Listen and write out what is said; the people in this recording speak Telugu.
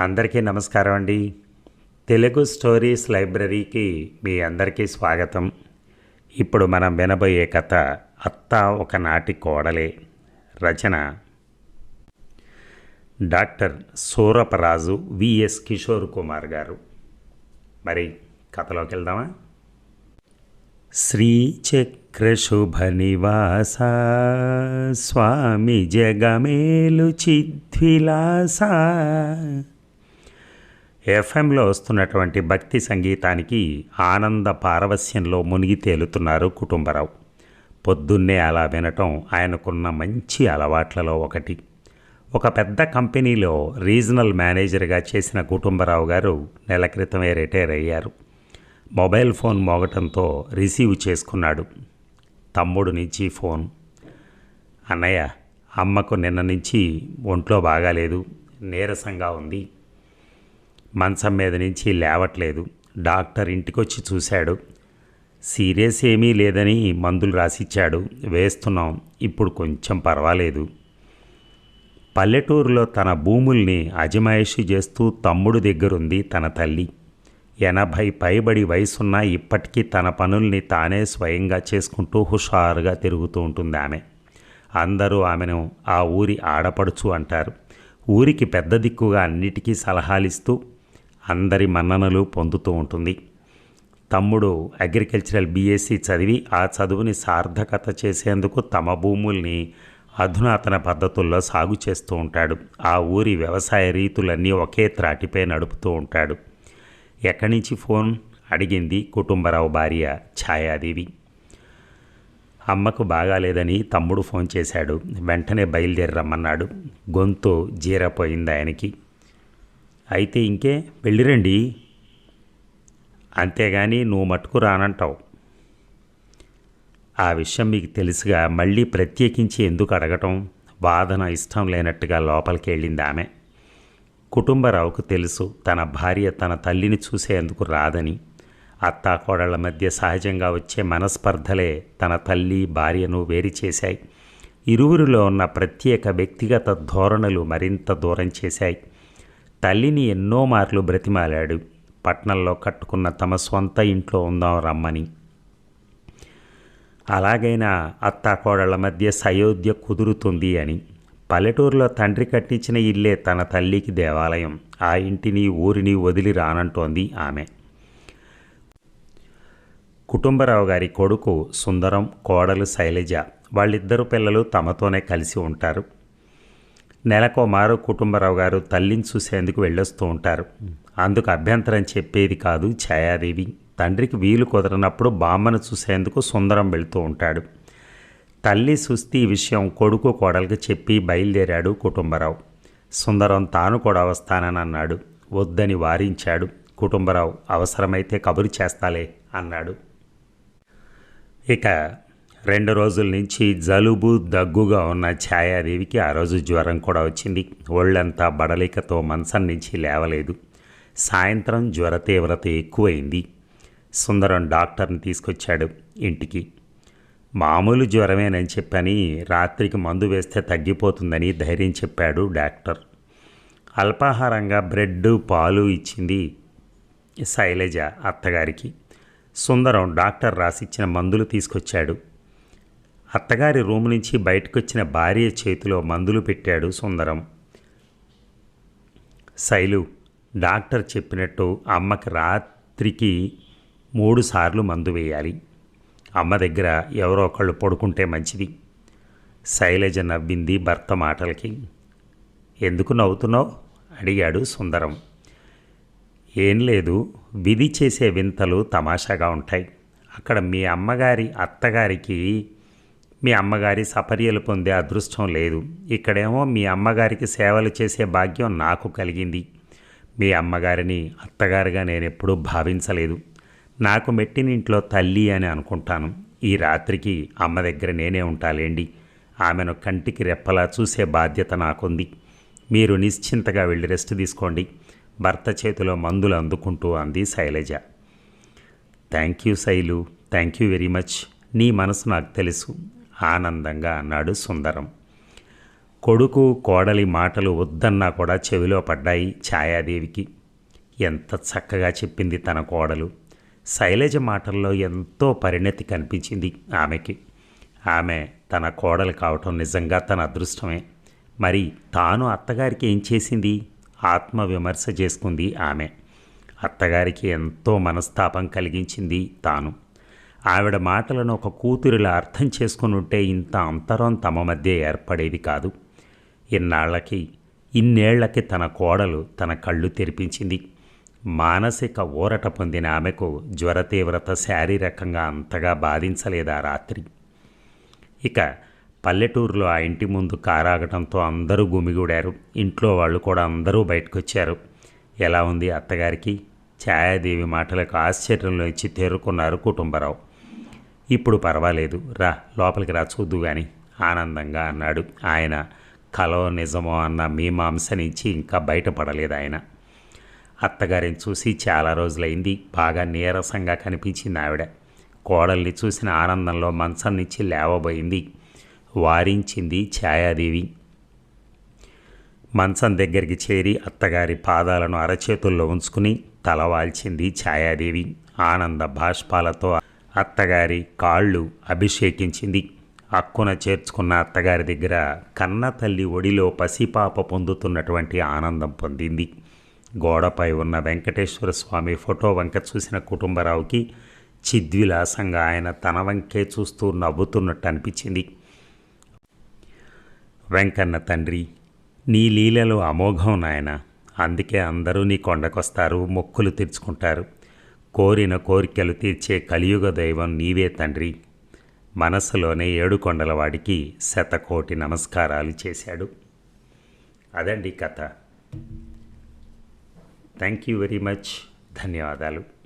అందరికీ నమస్కారం అండి. తెలుగు స్టోరీస్ లైబ్రరీకి మీ అందరికీ స్వాగతం. ఇప్పుడు మనం వినబోయే కథ అత్త ఒకనాటి కోడలే. రచన doctor Suraparaju V S Kishore Kumar garu. మరి కథలోకి వెళ్దామా? శ్రీచక్రశుభనివాస స్వామి జగమేలు చిద్విలాస ఎఫ్ఎంలో వస్తున్నటువంటి భక్తి సంగీతానికి ఆనంద పారవస్యంలో మునిగి తేలుతున్నారు కుటుంబరావు. పొద్దున్నే అలా వినటం ఆయనకున్న మంచి అలవాట్లలో ఒకటి. ఒక పెద్ద కంపెనీలో రీజనల్ మేనేజర్గా చేసిన కుటుంబరావు గారు నెల క్రితమే రిటైర్ అయ్యారు. మొబైల్ ఫోన్ మోగటంతో రిసీవ్ చేసుకున్నాడు. తమ్ముడు నుంచి ఫోన్. అన్నయ్య అమ్మకు నిన్న నుంచి ఒంట్లో బాగాలేదు నీరసంగా ఉంది. మంచం మీద నుంచి లేవట్లేదు. డాక్టర్ ఇంటికొచ్చి చూశాడు. సీరియస్ ఏమీ లేదని మందులు రాసిచ్చాడు. వేస్తున్నాం. ఇప్పుడు కొంచెం పర్వాలేదు. పల్లెటూరులో తన భూముల్ని అజమాయిషి చేస్తూ తమ్ముడు దగ్గరుంది తన తల్లి. ఎనభై పైబడి వయసున్న ఇప్పటికీ తన పనుల్ని తానే స్వయంగా చేసుకుంటూ హుషారుగా తిరుగుతూ ఉంటుంది ఆమె. అందరూ ఆమెను ఆ ఊరి ఆడపడుచు అంటారు. ఊరికి పెద్ద దిక్కుగా అన్నిటికీ సలహాలిస్తూ అందరి మన్ననలు పొందుతూ ఉంటుంది. తమ్ముడు అగ్రికల్చరల్ బీఎస్సీ చదివి ఆ చదువుని సార్థకత చేసేందుకు తమ భూముల్ని అధునాతన పద్ధతుల్లో సాగు చేస్తూ ఉంటాడు. ఆ ఊరి వ్యవసాయ రీతులన్నీ ఒకే త్రాటిపై నడుపుతూ ఉంటాడు. ఎక్కడి నుంచి ఫోన్? అడిగింది కుటుంబరావు భార్య ఛాయాదేవి. అమ్మకు బాగాలేదని తమ్ముడు ఫోన్ చేశాడు. వెంటనే బయలుదేరి రమ్మన్నాడు. గొంతు జీరపోయింది ఆయనకి. అయితే ఇంకే వెళ్ళిరండి అంతేగాని నువ్వు మట్టుకు రానంటావు. ఆ విషయం మీకు తెలుసుగా మళ్ళీ ప్రత్యేకించి ఎందుకు అడగటం? వాదన ఇష్టం లేనట్టుగా లోపలికి వెళ్ళింది ఆమె. కుటుంబరావుకు తెలుసు తన భార్య తన తల్లిని చూసేందుకు రాదని. అత్తాకోడళ్ళ మధ్య సహజంగా వచ్చే మనస్పర్ధలే తన తల్లి భార్యను వేరు చేశాయి. ఇరువురిలో ఉన్న ప్రత్యేక వ్యక్తిగత ధోరణులు మరింత దూరం చేశాయి. తల్లిని ఎన్నో మార్లు బ్రతిమాలాడు. పట్నంలో కట్టుకున్న తమ స్వంత ఇంట్లో ఉందాం రమ్మని. అలాగైనా అత్తాకోడళ్ళ మధ్య సయోధ్య కుదురుతుంది అని. పల్లెటూరులో తండ్రి కట్టించిన ఇల్లే తన తల్లికి దేవాలయం. ఆ ఇంటిని ఊరిని వదిలి రానంటోంది ఆమె. కుటుంబరావు గారి కొడుకు సుందరం కోడలు శైలజ వాళ్ళిద్దరు పిల్లలు తమతోనే కలిసి ఉంటారు. నెలకో మారు కుటుంబరావు గారు తల్లిని చూసేందుకు వెళ్ళొస్తూ ఉంటారు. అందుకు అభ్యంతరం చెప్పేది కాదు ఛాయాదేవి. తండ్రికి వీలు కుదరనప్పుడు బామ్మను చూసేందుకు సుందరం వెళుతూ ఉంటాడు. తల్లి సుస్థి విషయం కొడుకు కోడలికి చెప్పి బయలుదేరాడు కుటుంబరావు. సుందరం తాను కూడా వస్తానని అన్నాడు. వద్దని వారించాడు. కుటుంబరావు అవసరమైతే కబురు చేస్తాలే అన్నాడు. ఇక రెండు రోజుల నుంచి జలుబు దగ్గుగా ఉన్న ఛాయాదేవికి ఆ రోజు జ్వరం కూడా వచ్చింది. ఒళ్ళంతా బడలికతో మంచం నుంచి లేవలేదు. సాయంత్రం జ్వర తీవ్రత ఎక్కువైంది. సుందరం డాక్టర్ని తీసుకొచ్చాడు ఇంటికి. మామూలు జ్వరమేనని చెప్పని రాత్రికి మందు వేస్తే తగ్గిపోతుందని ధైర్యం చెప్పాడు డాక్టర్. అల్పాహారంగా బ్రెడ్ పాలు ఇచ్చింది శైలజ అత్తగారికి. సుందరం డాక్టర్ రాసిచ్చిన మందులు తీసుకొచ్చాడు. అత్తగారి రూమ్ నుంచి బయటకొచ్చిన భార్య చేతిలో మందులు పెట్టాడు సుందరం. శైలు డాక్టర్ చెప్పినట్టు అమ్మకి రాత్రికి మూడుసార్లు మందు వేయాలి. అమ్మ దగ్గర ఎవరో ఒకళ్ళు పడుకుంటే మంచిది. శైలజ నవ్వింది భర్త మాటలకి. ఎందుకు నవ్వుతున్నావు? అడిగాడు సుందరం. ఏం లేదు విధి చేసే వింతలు తమాషాగా ఉంటాయి. అక్కడ మీ అమ్మగారి అత్తగారికి మీ అమ్మగారి సపర్యలు పొందే అదృష్టం లేదు. ఇక్కడేమో మీ అమ్మగారికి సేవలు చేసే భాగ్యం నాకు కలిగింది. మీ అమ్మగారిని అత్తగారుగా నేను ఎప్పుడూ భావించలేదు. నాకు మెట్టినింట్లో తల్లి అని అనుకుంటాను. ఈ రాత్రికి అమ్మ దగ్గర నేనే ఉంటాలేండి. ఆమెను కంటికి రెప్పలా చూసే బాధ్యత నాకుంది. మీరు నిశ్చింతగా వెళ్ళి రెస్ట్ తీసుకోండి. భర్త చేతిలో మందులు అందుకుంటూ అంది Shailaja. Thank you Shailu. Thank you very much. నీ మనసు నాకు తెలుసు. ఆనందంగా అన్నాడు సుందరం. కొడుకు కోడలి మాటలు వద్దన్నా కూడా చెవిలో పడ్డాయి ఛాయాదేవికి. ఎంత చక్కగా చెప్పింది తన కోడలు. శైలజ మాటల్లో ఎంతో పరిణతి కనిపించింది ఆమెకి. ఆమె తన కోడలు కావటం నిజంగా తన అదృష్టమే. మరి తాను అత్తగారికి ఏం చేసింది? ఆత్మవిమర్శ చేసుకుంది ఆమె. అత్తగారికి ఎంతో మనస్తాపం కలిగించింది తాను. ఆవిడ మాటలను ఒక కూతురిలా అర్థం చేసుకుని ఉంటే ఇంత అంతరం తమ మధ్య ఏర్పడేది కాదు. ఇన్నాళ్ళకి ఇన్నేళ్ళకి తన కోడలు తన కళ్ళు తెరిపించింది. మానసిక ఊరట పొందిన ఆమెకు జ్వర తీవ్రత శారీరకంగా అంతగా బాధించలేదు ఆ రాత్రి. ఇక పల్లెటూరులో ఆ ఇంటి ముందు కారాగటంతో అందరూ గుమిగూడారు. ఇంట్లో వాళ్ళు కూడా అందరూ బయటకొచ్చారు. ఎలా ఉంది అత్తగారికి? ఛాయాదేవి మాటలకు ఆశ్చర్యంలో ఇచ్చి తేరుకున్నారు కుటుంబరావు. ఇప్పుడు పర్వాలేదు. రా లోపలికి రా చూద్దు గాని ఆనందంగా అన్నాడు. ఆయన కలో నిజమో అన్న మీమాంస నుంచి ఇంకా బయటపడలేదు ఆయన. అత్తగారిని చూసి చాలా రోజులైంది. బాగా నీరసంగా కనిపించింది ఆవిడ. కోడల్ని చూసిన ఆనందంలో మంచం నుంచి లేవబోయింది. వారించింది ఛాయాదేవి. మంచం దగ్గరికి చేరి అత్తగారి పాదాలను అరచేతుల్లో ఉంచుకుని తలవాల్చింది ఛాయాదేవి. ఆనంద బాష్పాలతో అత్తగారి కాళ్ళు అభిషేకించింది. అక్కున చేర్చుకున్న అత్తగారి దగ్గర కన్న తల్లి ఒడిలో పసిపాప పొందుతున్నటువంటి ఆనందం పొందింది. గోడపై ఉన్న వెంకటేశ్వర స్వామి ఫోటో వంక చూసిన కుటుంబరావుకి చిద్విలాసంగా ఆయన తన వంకే చూస్తూ నవ్వుతున్నట్టు అనిపించింది. వెంకన్న తండ్రి నీ లీలలు అమోఘం నాయన. అందుకే అందరూ నీ కొండకొస్తారు మొక్కులు తెచ్చుకుంటారు కోరిన కోరికలు తీర్చే కలియుగ దైవం నీవే తండ్రి. మనసులోనే ఏడుకొండలవాడికి వాడికి శతకోటి నమస్కారాలు చేశాడు. అదండి కథ. Thank you very much. ధన్యవాదాలు.